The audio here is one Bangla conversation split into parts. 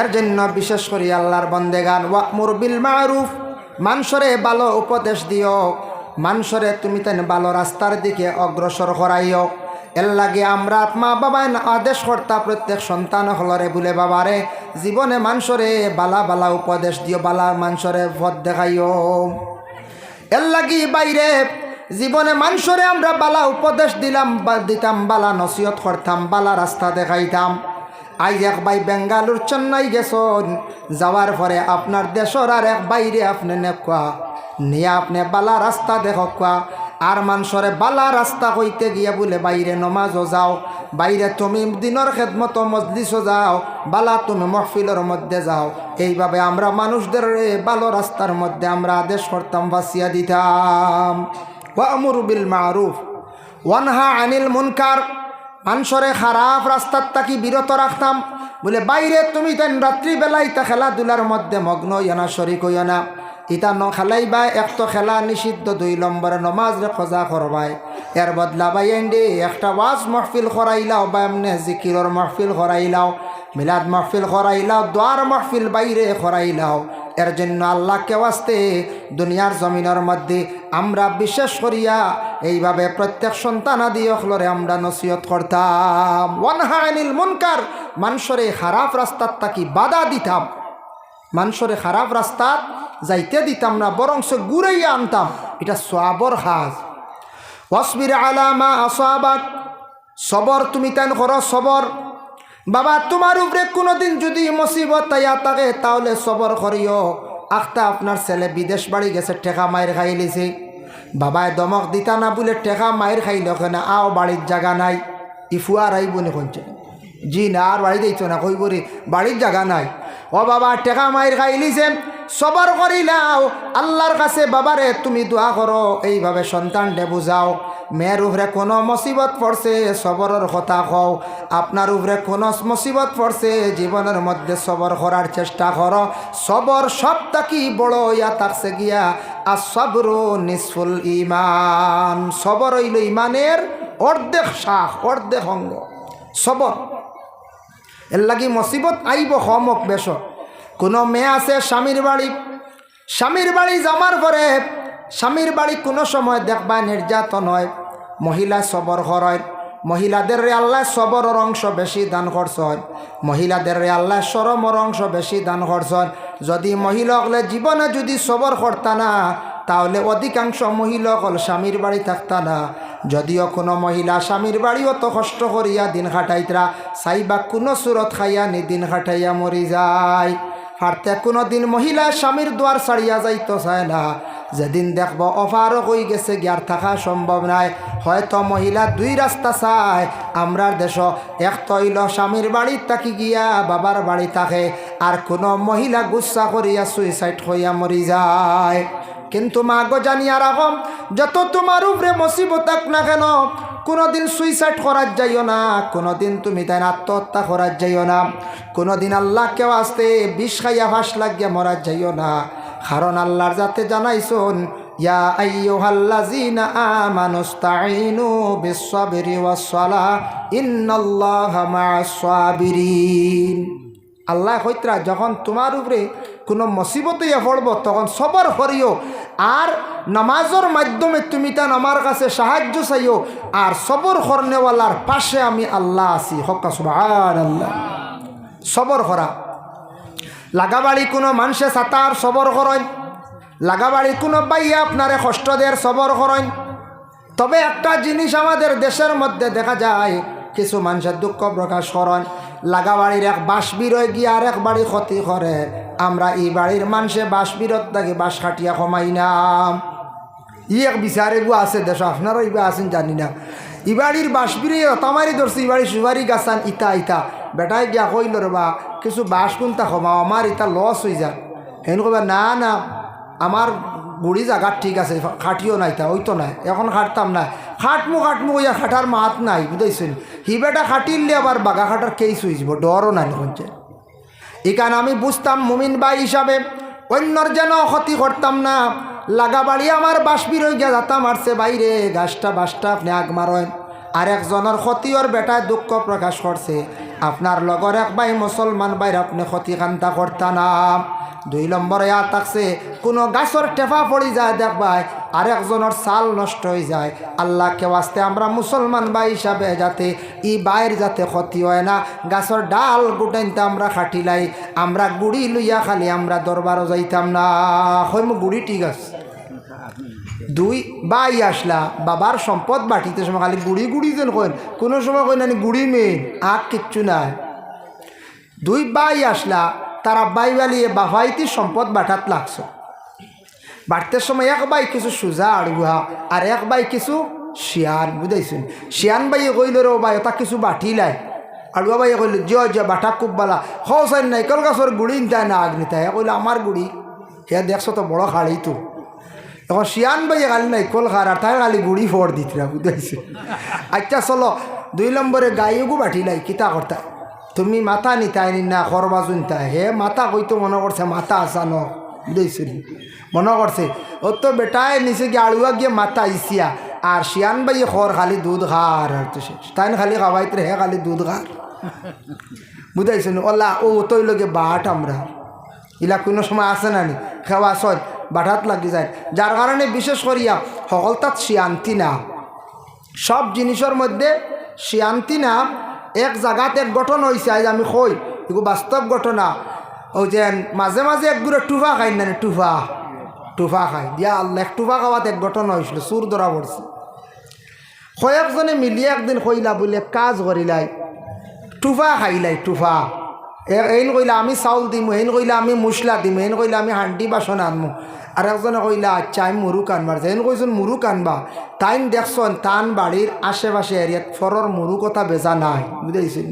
এর জন্য বিশেষ করে আল্লাহর বন্দেগান ওয়াকমুর বিল মারুফ মানুষরে ভালো উপদেশ দিও। মানুষরে তুমি তেন ভালো রাস্তার দিকে অগ্রসর করাইও এর লাগে আমরা মা বাবায় আদেশ কর্তা, প্রত্যেক সন্তান হলরে বলে বাবারে। জীবনে মানুষরে বালা বালা উপদেশ দিও, বালা মানুষরে পথ দেখাইও। এর লাগি বাইরে, জীবনে মানুষরে আমরা বালা উপদেশ দিলাম দিতাম, বালা নসিহত করতাম, বালা রাস্তা দেখাইতাম। আজ এক ভাই বেঙ্গালুর চেন্নাই গেছন। যাওয়ার পরে আপনার দেশর আর এক বাইরে আপনি নেকুয়া। নিয়ে আপনি বালা রাস্তা দেখুয়া আর মানুষরে বালা রাস্তা কইতে গিয়ে বলে, বাইরে নমাজও যাও। বাইরে তুমি দিনের খেদমতো মজলিসও যাও। বালা তুমি মহফিলের মধ্যে যাও। এইভাবে আমরা মানুষদের ভালো রাস্তার মধ্যে আমরা আদেশ করতাম বাসিয়া দিতাম। ওয়ামুর বিল মারুফ। ওয়ানহা আনিল মুনকার। মানুষরে খারাপ রাস্তার তাকি বিরত রাখতাম। বলে, বাইরে তুমি তেন রাত্রিবেলায় তা খেলাধুলার মধ্যে মগ্ন হইয়া না, শরিক হইয়া না। ইতা ন খেলাইবা, এক তো খেলা নিষিদ্ধ, দুই নম্বরে নমাজ রে খোঁজা করবাই এর বদলা বাই এন্ডে, একটা ওয়াজ মহফিল করাইলাও বা এমনি জিকিরর মহফিল করাইলাও মিলাদ মহফিল করাইলাও দোয়ার মহফিল বাইরে করাইলাও এর জন্য আল্লাহকে ওয়াস্তে দুনিয়ার জমিনের মধ্যে আমরা বিশেষ করিয়া এইভাবে প্রত্যেক সন্তান আদি অখলরে আমরা নসিহত করতাম। ওয়ানহা আনিল মুনকার, মানুষরে খারাপ রাস্তার তাকি বাধা দিতাম। মানুষরে খারাপ রাস্তাত যাইতে দিতাম না বরং সে ঘুরাইয়া আনতাম। এটা সোয়াবর হাজ। অসবির আলামা আসাবাক, সবর তুমি তেন করো সবর। বাবা, তোমার উপরে কোনোদিন যদি মুসিবত তাইয়া থাকে, তাহলে সবর করিও। আখতা আপনার ছেলে বিদেশ বাড়ি গেছে, ঠেকা মায়ের খাই লিছে। বাবায় দমক দিতা না বলে টেকা মায়ের খাইলে না, আও বাড়ির জায়গা নাই। ইফুয়ার আই নি কইছে জি না আর বাড়ি দিত না কইব রে বাড়ির জায়গা নাই। ও বাবা, টেকা মায়ের খাইলিছে সবর করিলাও আল্লাহর কাছে বাবারে তুমি দোয়া করো এইভাবে সন্তান ডে বুঝাও মেয়ের উপরে কোনো মুসিবত পড়ছে, সবরের কথা কও। আপনার উপরে কোনো মুসিবত পড়ছে, জীবনের মধ্যে সবর করার চেষ্টা করো। সবর সবটা কি বড় ইয়া থাকছে গিয়া আর সবর নিসফুল ইমান সবর হইল ইমানের অর্ধেক শাখ অর্ধেক অঙ্গ। সবর। এর লাগি মুসিবত আইব হমক বেশ। কোনো মেয়ে আছে স্বামীর বাড়ি স্বামীর বাড়ি যাবার পরে স্বামীর বাড়ি কোনো সময় দেখবা নির্যাতন হয়। মহিলা সবর হয় মহিলাদের রে আল্লাহ সবরের অংশ বেশি দান হয়। মহিলাদের রে আল্লাহ সরমর অংশ বেশি দান হয়। যদি মহিলা হলে জীবনে যদি সবর করতা না, তাহলে অধিকাংশ মহিলা হল স্বামীর বাড়ি থাকতা না। যদিও কোনো মহিলা স্বামীর বাড়িও তো কষ্ট করিয়া দিন খাটাইতরা সাইবা কোনো সুরত খাইয়া নি দিন খাটাইয়া মরি যায়। হারতে কোনো দিন মহিলা স্বামীর দুয়ার ছাড়িয়া যাইতো চায় না। যেদিন দেখব অফারও হয়ে গেছে গিয়ার থাকা সম্ভব নাই। হয়তো মহিলা দুই রাস্তা চায়, আমরার দেশ এক তৈল স্বামীর বাড়ির তাকি গিয়া বাবার বাড়ি থাকে। আর কোনো মহিলা গুচ্ছা করিয়া সুইসাইড হইয়া মরি যায়। কিন্তু মা গো জানিয়া রাখম যত তোমার উপরে মুসিবত না কেন, কোনোদিন সুইসাইড করার যাইও না, কোনোদিন তুমি তাই আত্মহত্যা করার যাইও না। কোনোদিন আল্লাহ কেউ আসতে বিষ খাইয়া ফাঁস লাগিয়া মরার যাইও না। কারণ আল্লাহর যাতে জানাইছন, ইয়া আল্লাহ কইতরা যখন তোমার উপরে কোনো মুসিবত ইয়া পড়ব, তখন সবর করিও, আর নামাজের মাধ্যমে তুমি তান আমার কাছে সাহায্য চাইও, আর সবর করনেওয়ালার পাশে আমি আল্লাহ আছি। হকা আল্লাহ সবর করা। লাগাবাড়ি কোনো মানুষে সাতার সবর করেন লাগাবাড়ি কোনো বাইয়া আপনারে কষ্ট দেয় সবর করেন তবে একটা জিনিস আমাদের দেশের মধ্যে দেখা যায়, কিছু মানুষের দুঃখ প্রকাশ করেন। লাগাবাড়ির এক বাস বিরয় গিয়ে আর এক বাড়ি ক্ষতি করে। আমরা এই বাড়ির মানুষে বাস বিরত থাকি বাস খাটিয়া কমাই না। ই এক বিচারে আছে, দেশ আপনারও ইবা আছেন, জানি না। ই বাড়ির বাস বিরে তামারি ধরছে ই বাড়ি সুবারি গাছান ইতা ইতা। বেটাই গিয়া কইল রে বা কিছু বাস কোনটা কমাও আমার ইতা লস হয়ে যায় হেন কবা না না আমার বুড়ি জায়গা ঠিক আছে, খাটিও নাই তা ওই তো নাই, এখন খাটতাম না খাটমু খাটমু ইয়া খাটার মাত নাই বুঝাইছেন হি বেটা খাটিলে আবার বাগা খাটার কেস হয়ে যাব ডরও নাই হচ্ছে এখানে আমি বুঝতাম মুমিন ভাই হিসাবে অন্যর যেন ক্ষতি করতাম না। লাগা বাড়ি আমার বাসবির হয়ে গিয়া যাতা মারছে বাইরে, গাছটা বাসটা আপনি আগ মারেন আর একজনের ক্ষতি ওর বেটায় দুঃখ প্রকাশ করছে আপনার লগর এক ভাই মুসলমান বাইর আপনি ক্ষতি কান্তা করতা না। দুই নম্বরে আর থাকছে কোনো গাছর টেফা পড়ি যায় দেখবাই আর একজনের সাল নষ্ট হয়ে যায়। আল্লাহকে বাস্তে আমরা মুসলমান ভাই হিসাবে যাতে ই বাইর যাতে ক্ষতি হয় না। গাছর ডাল গুটাইতে আমরা খাটিলাই আমরা গুড়ি লইয়া খালি আমরা দরবারও যাইতাম না। হইম গুড়ি ঠিক আছে। দুই বাই আসলা, বাবার সম্পদ বাটিতে সময় খালি গুড়ি গুড়ি যেন কইন। কোনো সময় কই না গুড়ি মেন আগ কিচ্ছু নাই। দুই বাই আসলা, তারা বাই বালিয়ে বাফাইতি সম্পদ বাটাত লাগছো। বাড়তে সময় এক বাই কিছু সোজা আড়ুয়া আর এক বাই কিছু শিয়ান, বুঝাইছুন? শিয়ান বাইয়ে কইল, রে বাই ওটা কিছু বাটিলাই আড়ুয়া বাইয়ে কইল জ জ বাটা খুব বালা। হসাই নাইকল গাছর গুড়ি নিতাই না আগ নিতাই। কইল আমার গুড়ি হে দেখছ তো বড় খাড়ি তো। এখন শিয়ান বাইয়ে খালি নাইকল খার আর তাই খালি গুড়ি ফোর দিতরা বুঝাইছে? আচ্ছা চলো, দুই নম্বরে গাইগু বাটিলাই কিতা করতা তুমি মাথা নিতাই নি না খরবাজু নিতাই। হে মাথা কইতো মনে করছে মাথা আসানো বুঝাইছিল মনে করছে ও তো বেটায় নিচে গিয়ে আড়ুয়া গিয়ে মাথা আইসিয়া আর শিয়ান বাই খর খালি দুধ খার আর তো শেষ তাই খালি খাওয়াইতে হে খালি দুধ খার বুঝাইছেন ওলা ও তৈ লগে বাট আমরা ইলা কোনো সময় আছে না নি? খেওয়া সয় বাটাত লাগি যায়। যার কারণে বিশেষ করিয়া সকল তাত শিয়ান্তি না। সব জিনিসের মধ্যে শিয়ান্তি না। এক জায়গাত এক গঠন হয়েছে আজ আমি কই এগুলো বাস্তব ঘটনা ও যে মাঝে মাঝে এক গুড়ে টুফা খাই না টুফা? টুফা খাই দিয়া আল্লাহ এক টুফা খাওয়াত এক ঘটনা হয়েছিল চুর ধরা পড়ছে কয়েকজনে মিলিয়ে একদিন কইলা বলে কাজ করিলাই টুফা খাইলাই, টুফা। এইন কইলা আমি চাউল দিম, এইন কইলা আমি মশলা দিম, এইন কইলা আমি হান্ডি বাসন আনমু। আর একজনে কইলা আচ্ছা আমি মুরুক আনবার এইন কইছেন মুরুক আনবা। তাইন দেখছন, তান বাড়ির আশেপাশে এরিয়াত ফরর মুরু কথা বেজা নাই। বুঝাইছেন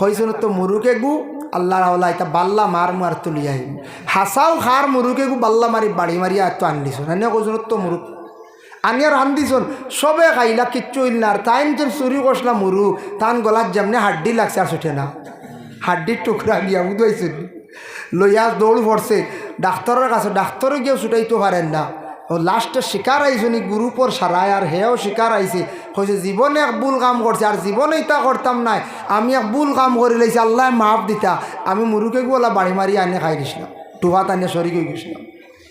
কইছেন তো মুরুকে গু আল্লাহ রাওলা এটা বাল্লা মার মার তুলি আহিম হাসাও খার মুরুকে বাল্লা মারি, বাড়ি মারি আর তো আনলিছ এনে কইছেন তো মুরুক আমি আর রান্ধিছন সবে খাইলা কিচ্ছু হইল না। আর তাইন তোর চুরি করছিলা মুরু তান গলার যেমনি হাড্ডি লাগছে আর ছুটে না। হাড্ডির টুকরা গিয়া বুঝাইছেন লইয়া দৌড় পড়ছে ডাক্তারের কাছে ডাক্তারও গিয়েও ছুটাইতে পারেন না। লাস্টে শিকার আইসনি গুরুপর সারায় আর হেও শিকার আইছে হয়েছে জীবনে এক ভুল কাম করছে আর জীবনে ইতা করতাম নাই। আমি এক ভুল কাম করে লাইছি আল্লাহ মাফ দিতা। আমি মুরুকে গোলা বাড়ি মারি আনে খাই দিছিলাম টুভাত আনে সরি গই গেছিলাম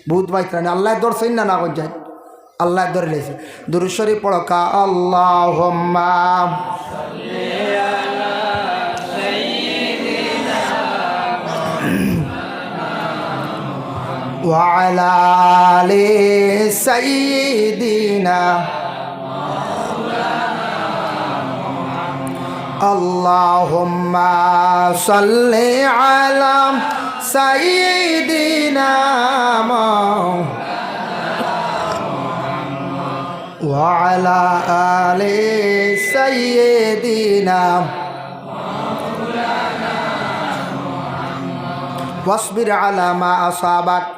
বহুত বাইত্রানি আল্লাহ দর্শন না না যায়। আল্লাহ ধরে লেছে। দুরুশ্বরী পড়কা আল্লাহ وعلى آل سيدنا اللهم صل على سيدنا وعلى آل سيدنا واصبر على ما أصابك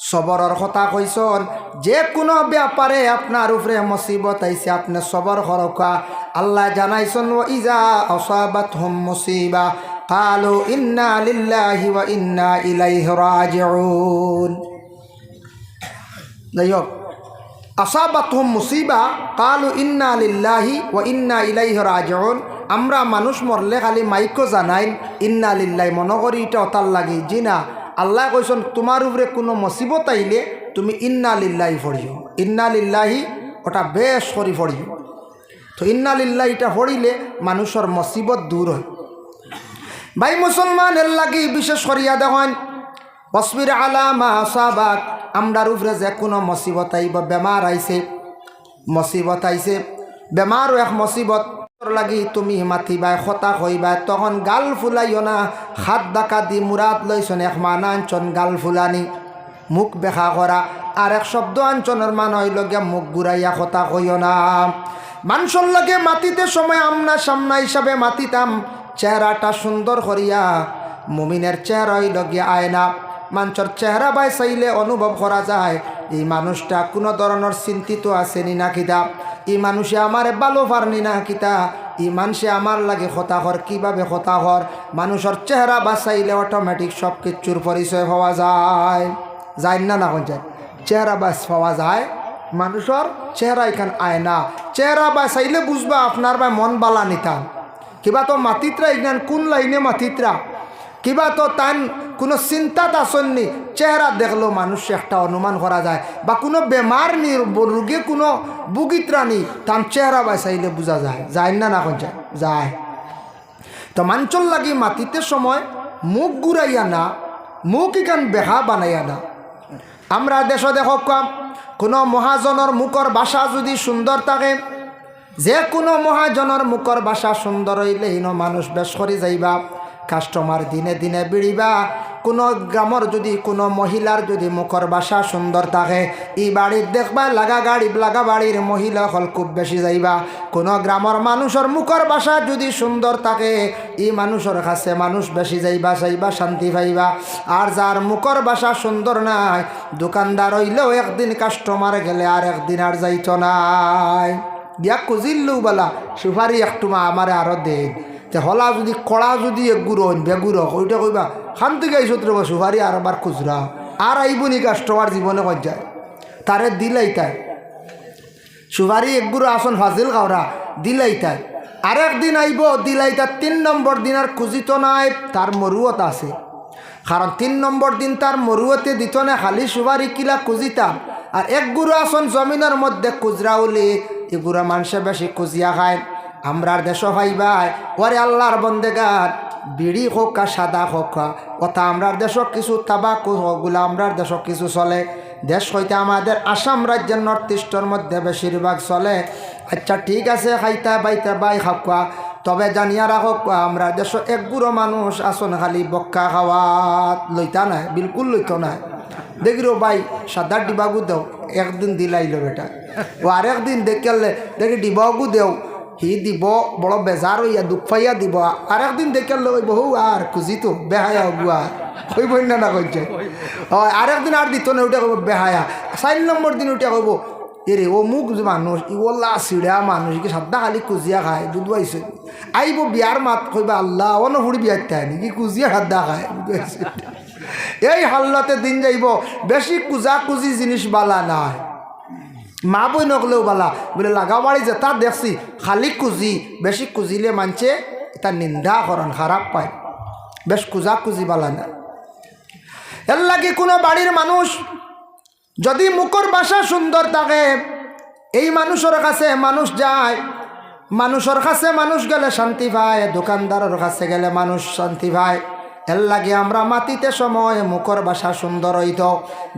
সবরের কথা কইসন যে কোনো ব্যাপারে আপনার উপরে মুসিবত আইছে আপনি সবর হরকা আল্লাহ জানাইছেন ও ইজা আসাবাত হুম মুসিবা কালো ইন্না লিল্লাহি ওয়া ইন্না ইলাইহি রাজিউন যাই হোক আসাবাত হুম মুসিবা কালু ইন্না লিল্লাহি ও ইন্না ইলাইহি রাজিউন আমরা মানুষ মরলে খালি মাইকো জানাই ইন্না লিল্লাই মনে করি এটা অতার লাগে জি না আল্লাহ কইসন, তোমার উপরে কোনো মুসিবত আইলে তুমি ইন্না লিল্লাহি পড়িও। ইন্না লিল্লাহি ওটা বেশ করি পড়িও। তো ইন্না লিল্লাহি এটা পড়িলে মানুষের মুসিবত দূর হয়। ভাই মুসলমান এর লাগি বিশেষ করিয়া দেখেন বসবির আলামা সাবাক আমরার উপরে যে কোনো মুসিবত আইব, বেমার আইছে, মুসিবত আইছে। বেমারও এক মুসিবত। লাগি তুমি মাতিবা খতা কইবা তখন গাল ফুলাইও না। হাত ডাকা দি মুরাদ লইছন এক মান আঞ্চন গাল ফুলানি। মুখ বেখা করা আর এক শব্দ আঞ্চনের মান হইল গিয়া মুখ ঘুরাইয়া কথা কইও না। মানুষের লগে মাতিতে সময় আমনা সামনা হিসাবে মাতিতাম। চেহারাটা সুন্দর করিয়া মুমিনের চেহারা হইল গিয়া আয়না মানুষের চেহারা বাই চাইলে অনুভব করা যায়, এই মানুষটা কোনো ধরনের চিন্তিত আসেনি না এই মানুষে আমার ভালো পারনি না কিতা? ই মানুষে আমার লাগে হতাহর কীভাবে হতাহর মানুষের চেহারা বাঁচাইলে অটোমেটিক সব কিছুর পরিচয় পাওয়া যায়। যায় না না যায়? চেহারা বাস পাওয়া যায়। মানুষের চেহারা এখান আয় না। চেহারা বাঁচাইলে বুঝবা আপনার বা মন বালা নিতাম। কিবা তো মাতিত্রা, ইগনান কোন লাইনে মাতিত্রা? কিবা তো তান কোনো চিন্তাত আসননি চেহারা দেখল মানুষ একটা অনুমান করা যায়, বা কোনো বেমার নি রোগে কোনো বুগিত্রা নি তান চেহারা বাসাইলে বোঝা যায়। যায় না না যায় যায়। তো মাঞ্চল লাগি মাটিতে সময় মুখ ঘুরাইয়া না, মুখ ইকান বেহা বানাইয়া না। আমরা দেশ দেখ কোনো মহাজনের মুখর ভাষা যদি সুন্দর থাকে, যে কোনো মহাজনের মুখর ভাষা সুন্দর হইলে হীন মানুষ বেশ করে যাইবা। কাস্টমার দিনে দিনে বিড়িবা। কোনো গ্রামর যদি, কোনো মহিলার যদি মুখর বাসা সুন্দর থাকে, ই বাড়ির দেখবা লাগা গাড়ি, লাগা বাড়ির মহিলা হল খুব বেশি যাইবা। কোনো গ্রামর মানুষের মুখর বাসা যদি সুন্দর থাকে, ই মানুষের কাছে মানুষ বেশি যাইবা যাইবা, শান্তি পাইবা। আর যার মুখর বাসা সুন্দর নাই, দোকানদার হইলেও একদিন কাস্টমার গেলে আর একদিন আর যাইত নাই। দিয়া কুজিল্লু বলা, সুপারি একটু মা আমারে আরও দেন। তে হলা যদি কড়া যদি এগুড়ো বেগুড়ো ওইটা কইবা খান থেকে আইসত রব সুপারি আর আবার খুচরা। আর আইবনি কাস্টমার জীবনে কই যায়। তারে দিলাই তাই। সুপারি একগুড়ো আসন ফাজিল গাওরা দিলাই তাই। আর একদিন আইব, দিলাই তার তিন নম্বর দিন আর খুঁজিত নাই, তার মরুয়ত আছে। কারণ তিন নম্বর দিন তার মরুয়তে দিত না, খালি সুপারি কিলা খুঁজিতাম। আর এক গুরু আসন জমিনের মধ্যে খুচরা উলি এগুড়া মানুষে বেশি খুঁজিয়া খায়। আমরার দেশ ভাইবাই ওরে আল্লাহর বন্দেগার, বিড়ি হোক আর সাদা হোক, কথা আমরার দেশ কিছু তাবাক হোকগুলো আমরার দেশ কিছু চলে। দেশ হইতে আমাদের আসাম রাজ্যের নর্থ ইস্টের মধ্যে বেশিরভাগ চলে। আচ্ছা ঠিক আছে খাইতা বাইতা বাই খাওয়া তবে জানিয়া রাখক আমরা দেশ এক গুঁড়ো মানুষ আসন খালি বক্কা খাওয়া লইতা নাই, বিলকুল লইত নাই। দেখিরো বাই সাদা ডিবাগু দেও, একদিন দিলাইল বেটা। ও আর একদিন দেখালে দেখি ডিবাগু দেও। হি দিব, বড় বেজার হইয়া, দুঃখ পাইয়া দিব। আর একদিন দেখালে ওই বহু আর খুঁজি তো বেহায়া গুয়া ওই বন্যা না কইছে হয় আর একদিন আর দিত না ওইটা কব, বেহায়া। চার নম্বর দিন ওইটা কব এরে ও মুখ মানুষ ইওলা সিড়া মানুষ কি সাদা খালি কুজিয়া খায়, দুধ পাইছে আইব বিয়ার মাত কইবা, আল্লাহ, অন হুড়ি বিয়ার তাই নাকি? কুজিয়া সাদা খায়। এই হাল্লাতে দিন যাইব। বেশি কুজা কুজি জিনিস বালা নাই। মা বই নকলেও বালা। বলে লাগা বাড়ি যে তা দেখছি, খালি কুজি বেশি কুজিলে মানছে, এটা নিন্দা করেন খারাপ পায়। বেশ কুজা কুজি বালা না। এর লাগে কোনো বাড়ির মানুষ যদি মুখর বাসা সুন্দর থাকে, এই মানুষের কাছে মানুষ যায় মানুষের কাছে মানুষ গেলে শান্তি পায় দোকানদারের কাছে গেলে মানুষ শান্তি পায়। এর লাগে আমরা মাটিতে সময়, মুখর বাসা সুন্দর হইত।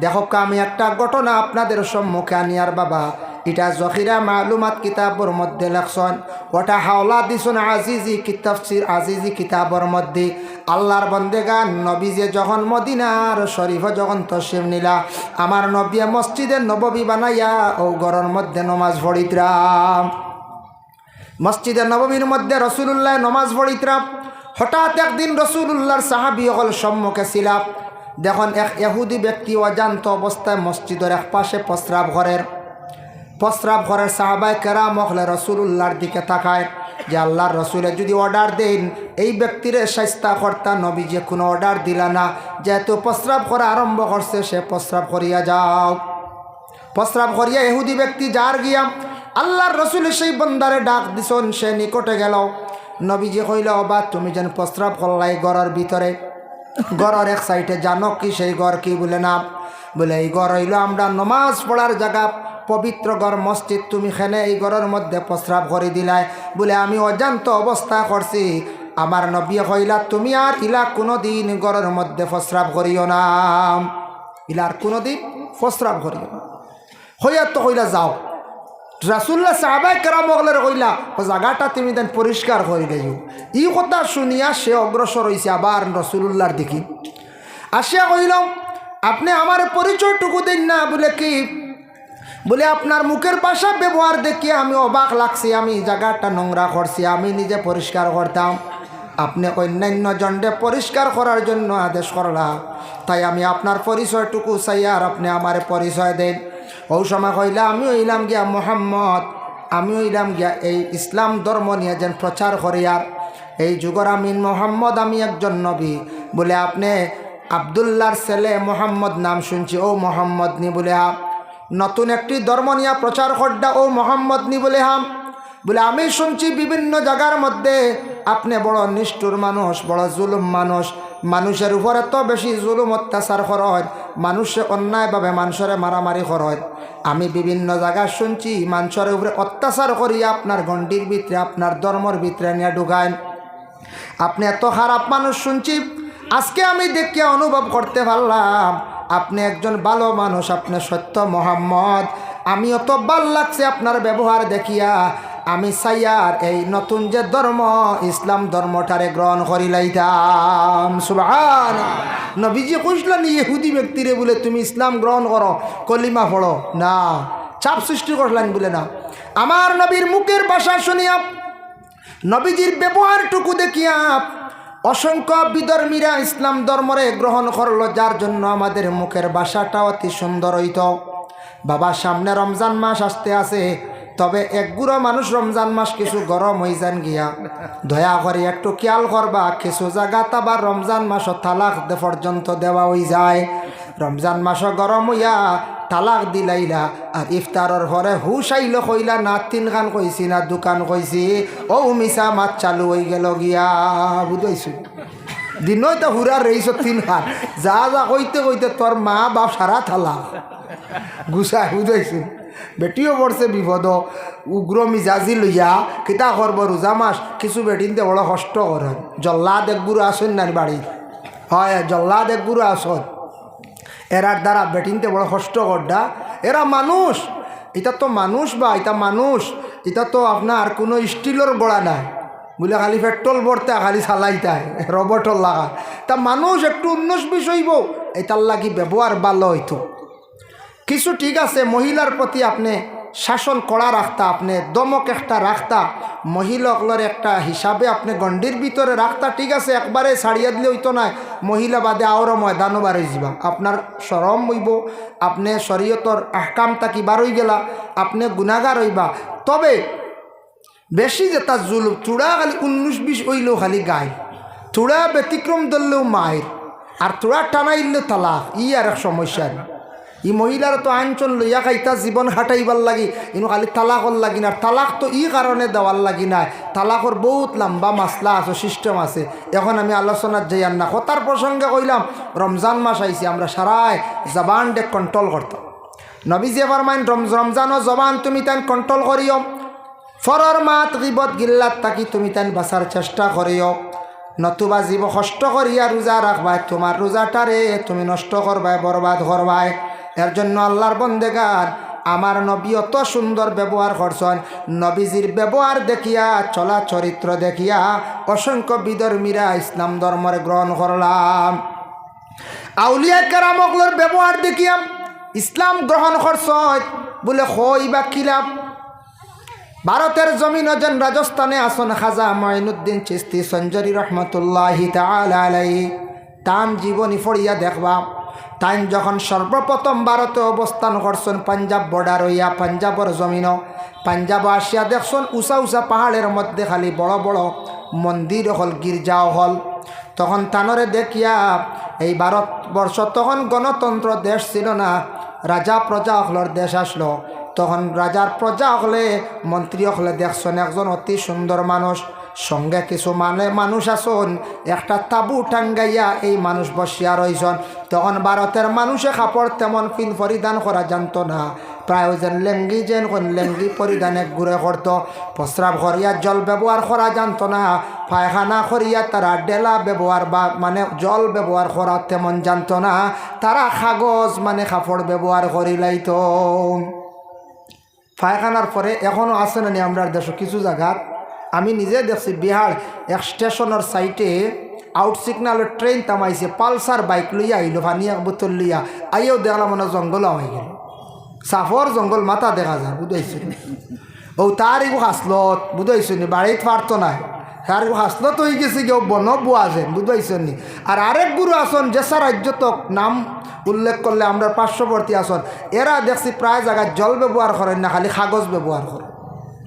দেখো আমি একটা ঘটনা আপনাদের সম্মুখে আনিয়ার বাবা। এটা জখিরা মালুমাত কিতাবর মধ্যে লেখছন। ওটা হাওলা দিছন আজিজি কিতাবসির আজিজি কিতাবর মধ্যে। আল্লাহর বন্দেগান নবী যে যখন মদিনার শরীফ যখন তসিম নিলা, আমার নবিয়া মসজিদে নববী বানাইয়া ও গরর মধ্যে নমাজ ভরিতরাম মসজিদে নবমীর মধ্যে রসুল্লাহ নমাজ ভরিতরাম হঠাৎ একদিন রসুল্লাহর সাহাবি অকল সম্মুখে ছিলাম দেখুন, এক এহুদি ব্যক্তি অজান্ত অবস্থায় মসজিদের এক পাশে প্রস্রাব ঘরের প্রস্রাব ঘরের সাহাবাই কেরাম হলে রসুল্লাহর দিকে তাকায়। যে আল্লাহর রসুলে যদি অর্ডার দেন, এই ব্যক্তির সাইস্তা কর্তা নবী যে কোনো অর্ডার দিলা না। যেহেতু প্রস্রাব করা আরম্ভ করছে, সে প্রস্রাব করিয়া যাও। প্রস্রাব করিয়া এহুদি ব্যক্তি যার গিয়া আল্লাহর রসুল সেই বন্দারে ডাক দিছন, সে নিকটে গেল। নবীজি কইল, অবা, তুমি যেন প্রস্রাব করলাই গড়ের ভিতরে। গড়ের এক সাইডে জানো কি সেই গড় কি বলে না বলে, এই গড় হইল আমরা নমাজ পড়ার জায়গা। পবিত্র গড় মসজিদ তুমি খেনে এই গড়ের মধ্যে প্রস্রাব করে দিলাই। বলে, আমি অজান্ত অবস্থা করছি। আমার নবী কইলা, তুমি আর ইলা কোনো দিন গড়ের মধ্যে প্রস্রাব করিও না। ইলার কোনো দিন প্রস্রাব করিও না। হইয়া তো কইলা যাও। রাসুল্লাহ সাহাবাই কেরামগলের কইলা জায়গাটা তুমি দেন পরিষ্কার করে দেও ই কথা শুনিয়া সে অগ্রসর হয়েছে আবার রসুল্লাহর দিকে। আসিয়া কইলাম আপনি আমার পরিচয়টুকু দিন না বলে কি? বলে, আপনার মুখের ভাষা ব্যবহার দেখে আমি অবাক লাগছি। আমি জায়গাটা নোংরা করছি। আমি নিজে পরিষ্কার করতাম। আপনি অন্যান্য জন্ডে পরিষ্কার করার জন্য আদেশ করলা। তাই আমি আপনার পরিচয়টুকু চাই আর আপনি আমার পরিচয় দেন। ওই সময় কইলা আমি হইলাম গিয়া মোহাম্মদ আমি হইলাম গিয়া এই ইসলাম ধর্ম নিয়ে যেন প্রচার করি আর। এই যুগর আমিন মোহাম্মদ, আমি একজন নবী। বলে আপনি আবদুল্লার ছেলে মোহাম্মদ নাম শুনছি, ও মোহাম্মদ নি বলে হাম, নতুন একটি ধর্ম নিয়ে প্রচার করডা, ও মোহাম্মদ নি বলে হাম। বলে, আমি শুনছি বিভিন্ন জায়গার মধ্যে আপনি বড় নিষ্ঠুর মানুষ, বড় জুলুম মানুষ। মানুষের উপরে তো বেশি জুলুম অত্যাচার হয়। মানুষে অন্যায়ভাবে মানুষের মারামারি হয়। আমি বিভিন্ন জায়গায় শুনছি মানুষের উপরে অত্যাচার করিয়া আপনার গণ্ডির ভিতরে, আপনার ধর্মর ভিতরে নিয়ে ঢুকায়। আপনি এত খারাপ মানুষ শুনছি। আজকে আমি দেখিয়া অনুভব করতে পারলাম, আপনি একজন ভালো মানুষ, আপনি সত্য মোহাম্মদ। আমি অত ভালো লাগছে আপনার ব্যবহার দেখিয়া। আমি সাইয়ার এই নতুন যে ধর্ম, ইসলাম ধর্মটারে গ্রহণ করি লাইতাম সুবাহান নবীজি কইসলেন, ইহুদি ব্যক্তিরে বলে তুমি ইসলাম গ্রহণ করো, কলিমা পড়ো। না, চাপ সৃষ্টি করলেন বলে না। আমার নবীর মুখের ভাষা শুনিয়া, নবীজির ব্যবহারটুকু দেখিয়া অসংখ্য বিধর্মীরা ইসলাম ধর্মরে গ্রহণ করল, যার জন্য আমাদের মুখের ভাষাটা অতি সুন্দর হইত। বাবা সামনে রমজান মাস আসতে আছে তবে একগুড়ো মানুষ রমজান মাস কিছু গরম হয়ে যান গিয়া। দয়া করে একটু খেয়াল করবা, কিছু জায়গা আবার রমজান মাস তালাক পর্যন্ত দেওয়া হয়ে যায়। রমজান মাস গরম হইয়া তালাক দিলাইলা, আর ইফতারর পরে হুশ আইল কইলা, না, তিন খান কইছি, না দোকান কইছি। ও মিশা মাছ চালু হয়ে গেল গিয়া। বুঝাইছো? দিনই তো হুরা রইছ তিন খান। যা যা কইতে কইতে তোর মা বাপ সারা থালা গুছাই, বুঝাইছো? বেটিও পড়ছে বিপদ। উগ্র মিজাজি লইয়া কিতা করব রোজা মাস কিছু বেটিনতে বড় কষ্ট করে জল্লাদ এক গুরু আসেন না বাড়ির হয় জল্লাদ এক গুরু আসন এরার দ্বারা বেটিনতে বড় কষ্ট করডা এরা মানুষ এটা তো মানুষ বা এটা মানুষ এটা তো আপনার কোনো স্টিলের গড়া নাই। বলে খালি পেট্রোল ভরতে খালি চালাইতায় রবটর লাগা। তা মানুষ একটু উন্নস বিষয়ব এটার লাগি ব্যবহার ভালো হইতো কিছু ঠিক আছে, মহিলার প্রতি আপনি শাসন করা রাখতা, আপনি দমক একটা রাখতা মহিলাগুলোর একটা হিসাবে আপনি গণ্ডির ভিতরে রাখতা, ঠিক আছে, একবারে ছাড়িয়ে দিলে হইতো না, মহিলা বাদে আরও ময়দানও বারই যাবা আপনার সরম হইব, আপনি শরীয়তর আহকাম তাকি বারই গেলা, আপনি গুণাগার হইবা। তবে বেশি যেটা জুল চূড়া খালি উনিশ বিশ হইলেও খালি গায়, চূড়া ব্যতিক্রম ধরলেও মায়ের, আর চূড়া টানাইলেও তালাক, ই আর এক সমস্যা। ই মহিলার তো আইনচন লইয়া খাইতা জীবন হাঁটাইবার লাগি। ইনো খালি তালাকর লাগি না তালাক তো ই কারণে দেওয়ার লাগি না। তালাকর বহুত লম্বা মাসলা আছে সিস্টেম আছে। এখন আমি আলোচনার যাইয়ার না কথার প্রসঙ্গে কইলাম, রমজান মাস আইছি, আমরা সারাই জবান ডে কন্ট্রোল করতাম। নবীজি এবার মাইন রমজানও জবান তুমি তাই কন্ট্রোল করিও ফরর মাত গিবত গিল্লাত তাকি তুমি তাই বাঁচার চেষ্টা করিও নতুবা জীব কষ্ট করিয়া রোজা রাখবাই, তোমার রোজাটারে তুমি নষ্ট করবাই, বরবাদ করবাই। এর জন্য আল্লাহর বন্দেগার, আমার নবী অত সুন্দর ব্যবহার করছেন। নবীজির ব্যবহার দেখিয়া, চলা চরিত্র দেখিয়া অসংখ্য বিধর্মীরা ইসলাম ধর্মরে গ্রহণ করলাম। আউলিয়া কেরামকলোর ব্যবহার দেখিয়া ইসলাম গ্রহণ করছেন বলে হই বা খিলাম ভারতের জমিন যেন রাজস্থানে আসন খাজা মঈনুদ্দিন চিস্তি, সঞ্জরি রহমতুল্লাহি তালাই তান জীবনী ফড়িয়া দেখবা। তাই যখন সর্বপ্রথম ভারতে অবস্থান করছেন পাঞ্জাব বর্ডার হইয়া পাঞ্জাবর জমিন পাঞ্জাব আসিয়া দেখছেন উষা উষা পাহাড়ের মধ্যে খালি বড় বড় মন্দির হল, গির্জাও হল। তখন তানরে দেখিয়া এই ভারতবর্ষ তখন গণতন্ত্র দেশ ছিল না, রাজা প্রজা হলর দেশ আসলো। তখন রাজার প্রজা হলে মন্ত্রী হলে দেখছেন একজন অতি সুন্দর মানুষ। সঙ্গে কিছু মানে মানুষ আসন একটা তাবু টাঙ্গাইয়া এই মানুষ বসিয়া রয়েছেন তখন ভারতের মানুষে কাপড় তেমন পিন পরিধান করা জানতো না। প্রায় যেন লেঙ্গি যেন কোন লেঙ্গি পরিধানে ঘুরে করত। প্রস্রাব করিয়া জল ব্যবহার করা জানতো না। পায়খানা করিয়া তারা ডেলা ব্যবহার বা মানে জল ব্যবহার করা তেমন জানতো না। তারা কাগজ মানে কাপড় ব্যবহার করিলাইতো পায়খানার পরে এখনও আছে না আমরা দেশ? কিছু জায়গাত আমি নিজে দেখছি বিহার এক স্টেশনের সাইটে আউট সিগনালের ট্রেন তামাইছে পালসার বাইক লইয়া আইলো ভানি এক বোতল লইয়া। আইও দেখলাম মনে জঙ্গল হয়ে গেল। সাফর জঙ্গল মাথা দেখা যায় বুঝাইছো ও, তার এগো হাসলত নি বাড়িতে পারতো না। তার হাসলত হয়ে গেছে কেউ বন বুয়া যেন নি আর আরেক গুরু আসন যেসা রাজ্য তক নাম উল্লেখ করলে আমরা পার্শ্ববর্তী আসন। এরা দেখছি প্রায় জায়গায় জল ব্যবহার করেন না, খালি কাগজ ব্যবহার করে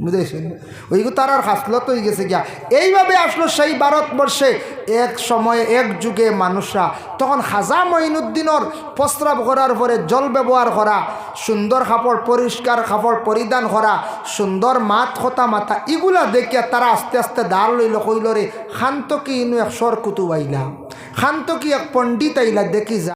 বুঝেছেন? ওইগু তার আর হাসলত হয়ে গেছে গিয়া। এইভাবে আসলো সেই ভারতবর্ষে। এক সময়ে, এক যুগে মানুষরা, তখন হাজা মঈনুদ্দিনের প্রস্রাব করার পরে জল ব্যবহার করা, সুন্দর কাপড়, পরিষ্কার কাপড় পরিধান করা, সুন্দর মাত খতা মাথা এগুলা দেখিয়া তারা আস্তে আস্তে দাঁড় লইল, কইল রে শান্ত কি ইনু এক সর কুতুব আইলা? শান্ত কি এক পণ্ডিত আইলা? দেখি যা।